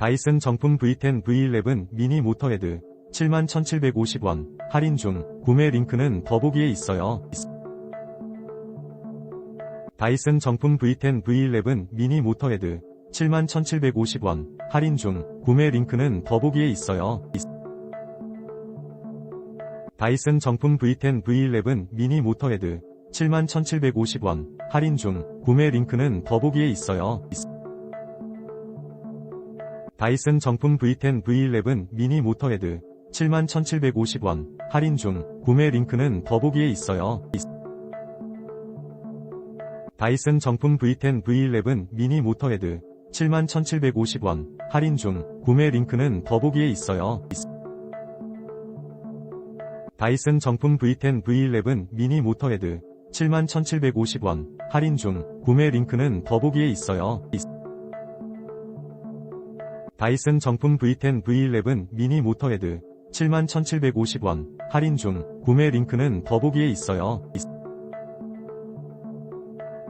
다이슨 정품 V10 V11 미니 모터헤드 71,750원 할인 중 구매 링크는 더보기에 있어요. 다이슨 정품 V10 V11 미니 모터헤드 71,750원 할인 중 구매 링크는 더보기에 있어요. 다이슨 정품 V10 V11 미니 모터헤드 71,750원 할인 중 구매 링크는 더보기에 있어요. 다이슨 정품 V10 V11 미니 모터헤드 71,750원 할인 중 구매 링크는 더보기에 있어요. 다이슨 정품 V10 V11 미니 모터헤드 71,750원 할인 중 구매 링크는 더보기에 있어요. 다이슨 정품 V10 V11 미니 모터헤드 71,750원 할인 중 구매 링크는 더보기에 있어요. 다이슨 정품 V10 V11 미니 모터헤드 71,750원 할인 중 구매 링크는 더보기에 있어요.